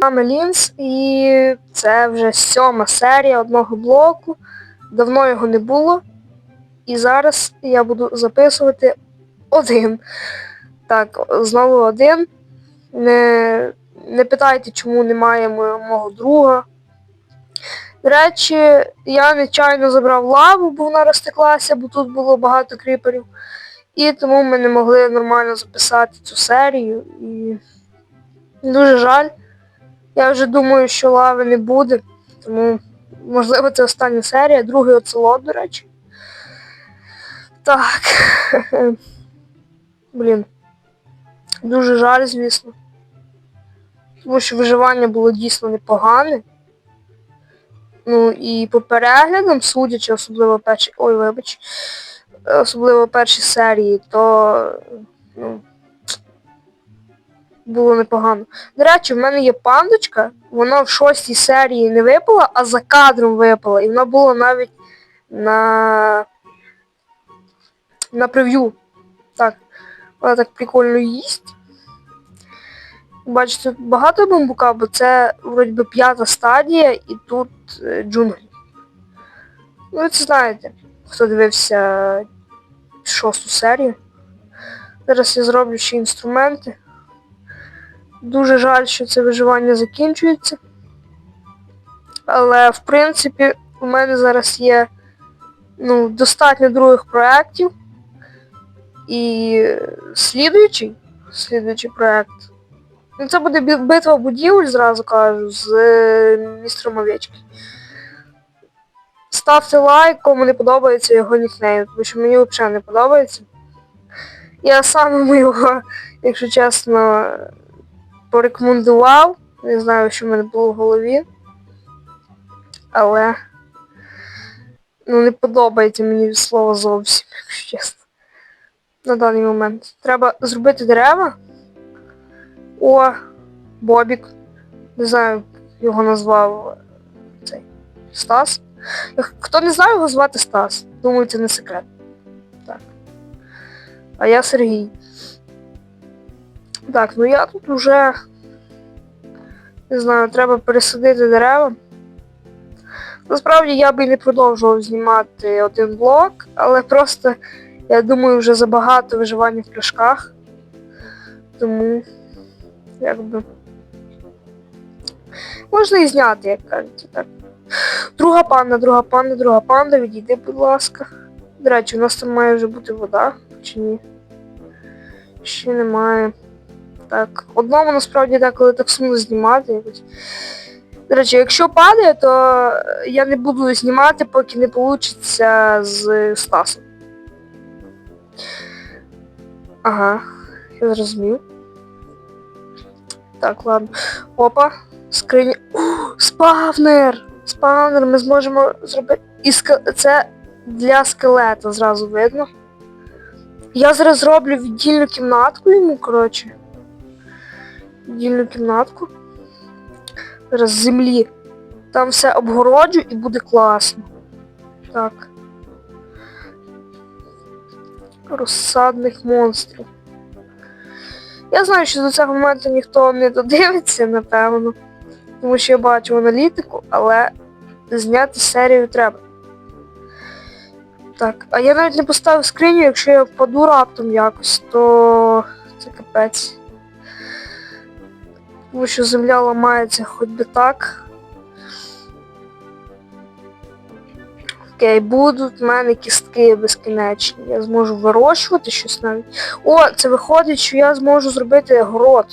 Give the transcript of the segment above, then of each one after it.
Вами Лінс, і це вже сьома серія одного блоку. Давно його не було. І зараз я буду записувати один. Так, знову один. Не, не питайте, чому немає мого друга. До речі, я нечайно забрав лаву, бо вона розтеклася, бо тут було багато кріперів. І тому ми не могли нормально записати цю серію. І дуже жаль. Я вже думаю, що лави не буде. Тому, можливо, це остання серія, другий оцелот, до речі. Так. Блін. Дуже жаль, звісно. Тому що виживання було дійсно непогане. Ну і по переглядам, судячи, особливо перші. Ой, вибач. Особливо перші серії, то ну, було непогано. До речі, в мене є пандочка, вона в шостій серії не випала, а за кадром випала. І вона була навіть на на прев'ю. Так, вона так прикольно їсть. Бачите, багато бамбука, бо це вроді би п'ята стадія і тут е, джунглі. Ну, ви це знаєте, хто дивився шосту серію. Зараз я зроблю ще інструменти. Дуже жаль, що це виживання закінчується. Але в принципі у мене зараз є ну, достатньо других проєктів. І слідуючий, слідуючий проєкт. Ну, це буде битва будівель, зразу кажу, з е, містером Овечки. Ставте лайк, кому не подобається його нікнейм, тому що мені взагалі не подобається. Я сам його, якщо чесно, порекомендував. Не знаю, що в мене було в голові. Але ну, не подобається мені слово зовсім, якщо чесно. На даний момент. Треба зробити дерева. О, Бобік. Не знаю, його назвав цей Стас. Хто не знає, його звати Стас. Думаю, це не секрет. Так. А я Сергій. Так, ну я тут вже не знаю, треба пересадити дерева. Насправді я би не продовжував знімати один блок, але просто, я думаю, вже забагато виживання в пляшках. Тому, якби. Можна і зняти, як кажуть. Так. Друга панда, друга панда, друга панда, відійди, будь ласка. До речі, у нас там має вже бути вода, чи ні? Ще немає. Так, одному насправді деколи так сумно знімати якось. До речі, якщо падає, то я не буду знімати, поки не вийде з Стасом. Ага, я зрозумів. Так, ладно. Опа, скриня. Спавнер! Спавнер ми зможемо зробити. І ск... це для скелета зразу видно. Я зараз зроблю віддільну кімнатку йому, коротше. Віддільну кімнатку. Зараз з землі. Там все обгороджу і буде класно. Так. Розсадних монстрів. Я знаю, що до цього моменту ніхто не додивиться, напевно. Тому що я бачу аналітику, але зняти серію треба. Так, а я навіть не поставив скриню, якщо я впаду раптом якось, то це капець. Тому що земля ламається хоч би так. Окей, будуть в мене кістки безкінечні. Я зможу вирощувати щось навіть. О, це виходить, що я зможу зробити город.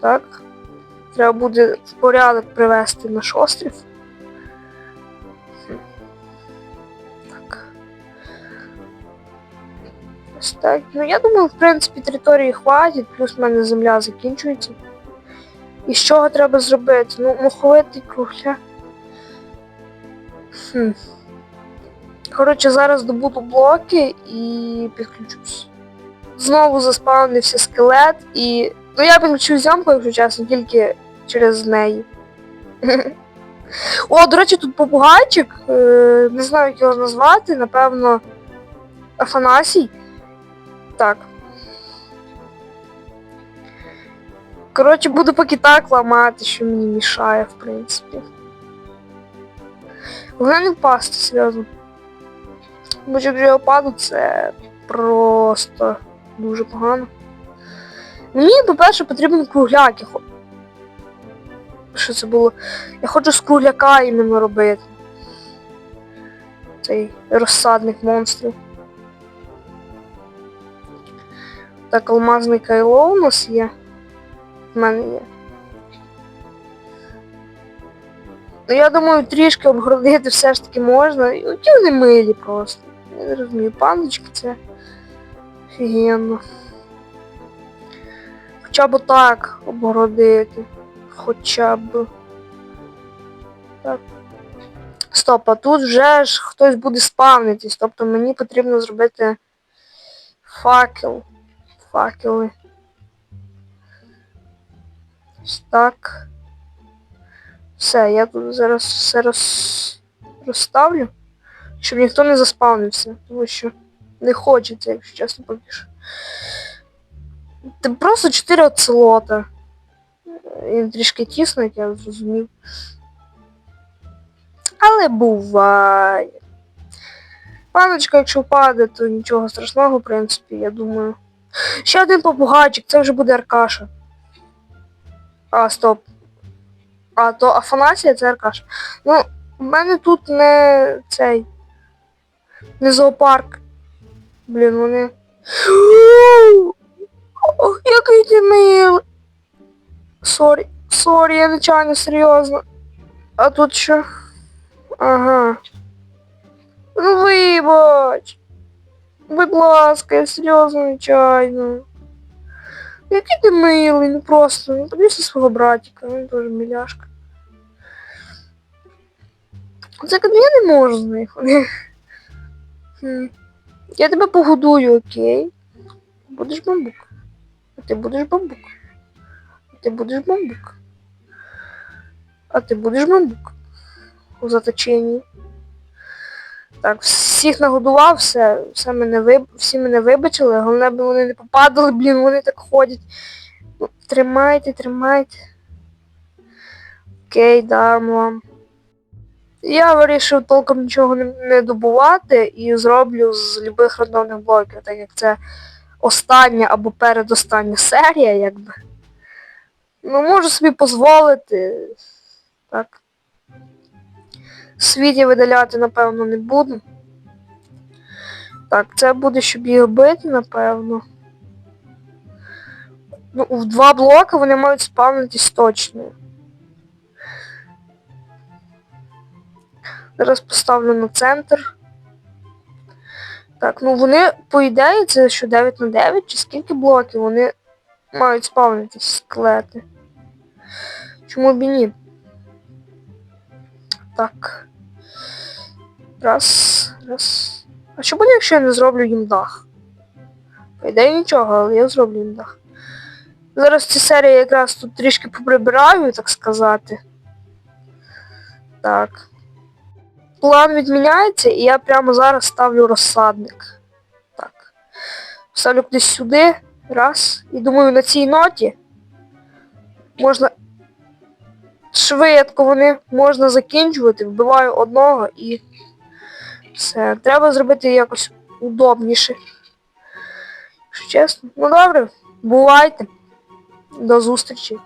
Так. Треба буде в порядок привести наш острів. Так. Ось так. Ну я думаю, в принципі, території хватить, плюс в мене земля закінчується. І з чого треба зробити? Ну, моховитий кругля. Хм. Коротше, зараз добуду блоки і підключусь. Знову заспавнився скелет і. Ну я підключу зйомку, якщо чесно, тільки через неї. О, до речі, тут попугайчик. Е, не знаю, як його назвати, напевно. Афанасій. Так. Коротше, буду поки так ламати, що мені мішає, в принципі. Головне не впасти, серйозно. Бо якщо я впаду, це просто дуже погано. Мені, по-перше, потрібен кругляк. Я хо- Що це було? Я хочу з кругляка іменно робити. Цей розсадник монстрів. Так, алмазний кайло у нас є. Мене є. Ну я думаю, трішки обгородити все ж таки можна. І Ті вони милі просто. Я не розумію, паночки це офігенно. Хоча б так обгородити. Хоча б. Так. Стоп, а тут вже ж хтось буде спавнитись. Тобто мені потрібно зробити факел. Факели. Так. Все, я тут зараз все роз... розставлю, щоб ніхто не заспавнився, тому що не хочеться, якщо чесно поки що. Просто 4 оцелота. Їм трішки тісно, як я зрозумів. Але буває. Паночка, якщо впаде, то нічого страшного, в принципі, я думаю. Ще один попугайчик, це вже буде Аркаша. А, стоп. А, то Афанасія це Аркаша. Ну, в мене тут не цей. Не зоопарк. Блін, вони. Ох, який ти милий. Сорі, сорі, я нечайно серйозно. А тут що? Ага. Ну вибач. Будь ласка, я серйозно нечайно. Який ти милий, ну просто. Ну подивися свого братика, він теж миляшка. Це я не можу з них. Я тебе погодую, окей? Будеш бамбук. А ти будеш бамбук. А ти будеш бамбук. А ти будеш бамбук. У заточенні. Так, всіх нагодував, все, все мене виб... всі мене вибачили, головне, б вони не попадали, блін, вони так ходять. Ну, тримайте, тримайте. Окей, дам вам. Я вирішив толком нічого не, не добувати і зроблю з любих рандомних блоків, так як це остання або передостання серія, якби. Ну, можу собі дозволити. Так. Світі видаляти, напевно, не буду. Так, це буде, щоб їх бити, напевно. Ну, в два блоки вони мають спавнитись точно. Зараз поставлю на центр. Так, ну вони, по ідеї, це що 9 на 9, чи скільки блоків вони мають спавнитись скелети. Чому б і ні? Так. Раз, раз. А що буде, якщо я не зроблю їм дах? По ідеї нічого, але я зроблю їм дах. Зараз ці серії якраз тут трішки поприбираю, так сказати. Так. План відміняється, і я прямо зараз ставлю розсадник. Так. Ставлю кудись сюди. Раз. І думаю, на цій ноті можна швидко вони можна закінчувати. Вбиваю одного і все. Треба зробити якось удобніше. Чесно. Ну добре, бувайте. До зустрічі.